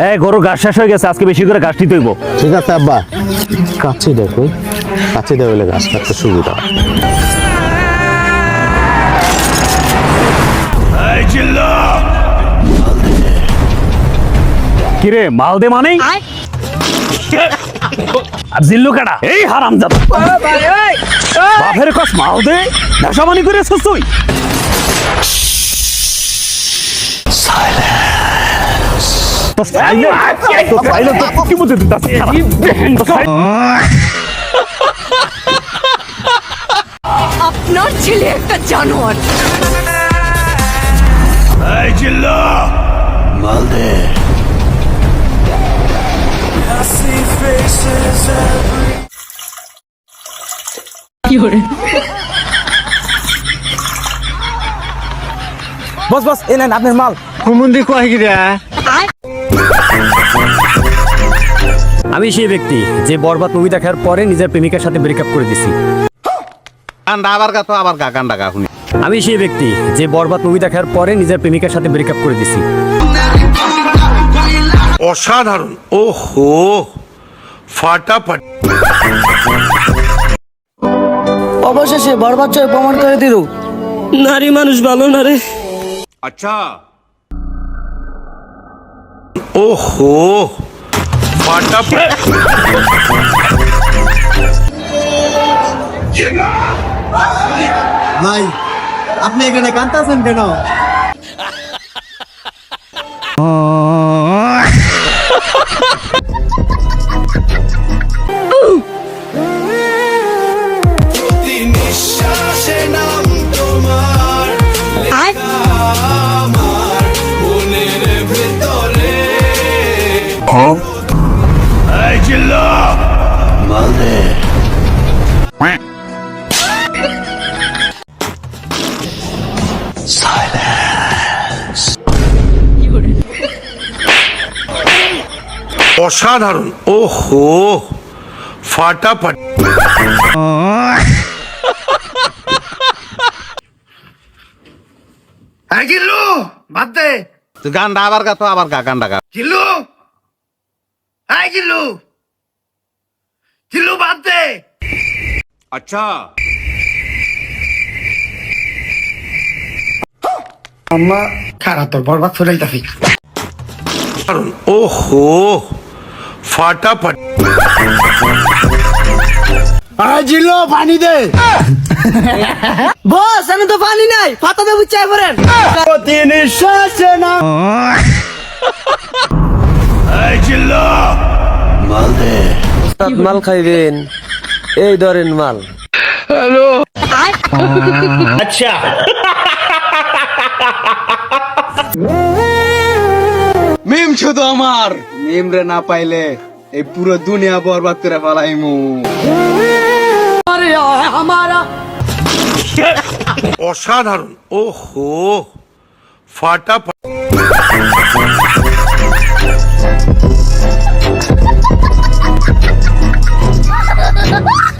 এই গরু ঘাস শেষ হয়ে গেছে আজকে বেশি করে ঘাস নিতে হইব। ঠিক আছে আব্বা। কাছে দেখো কাছে হলে গাছ কাটতে সুবিধা। কিরে মাল দে মানে আর জিল্লু কাটা এই হারাম বাপের কস মাল দে নেশা মানি করে তো silence, তো silence, তো কি বুঝে দিতাছি? আপনার ছেলে একটা জানোয়ার। বস বস এই নেন আপনার মাল। আমি সেই ব্যক্তি যে বরবাদ মুভি দেখার পরে নিজের প্রেমিকার সাথে ব্রেকআপ করে দিছি। কান্দা আবার গা তো আবার গা কান্দা গা শুনি। আমি সেই ব্যক্তি যে বরবাদ মুভি দেখার পরে নিজের প্রেমিকার সাথে ব্রেকআপ করে দিছি। অসাধারণ। ওহো ফাটাফাটি। অবশেষে বরবাদ চয় প্রমাণ করে দিল। নারী মানুষ ভালো না রে। আচ্ছা। ওহো ফাটাফাটি ভাই আপনি এখানে কান্তাছেন কেন? এই অসাধারণ। ওহো ফাটাফাটি। এই গিল্লু বাদ দে। তুই গান্ডা আবার গা তো আবার গা কান্দা গা। গিল্লু এই গিল্লু। গিল্লু বাদ দে। আচ্ছা। আম্মা খারাপ তোর বরবাদ ছড়াইতাছি কারণ ওহো। ফাটাফাটি। আজিলো পানি দে। বস আমি তো পানি নাই ফাতা দেবো চাই করেন প্রতি নিঃশ্বাসে না এই জিল্লা। মাল খাইবেন। এই ধরেন মাল। মিম শুধু আমার। মিম রে না পাইলে এই পুরো দুনিয়া বরবাদ করে ফেলাইমু। আরে আমারা। অসাধারণ। ও হো ফাটা।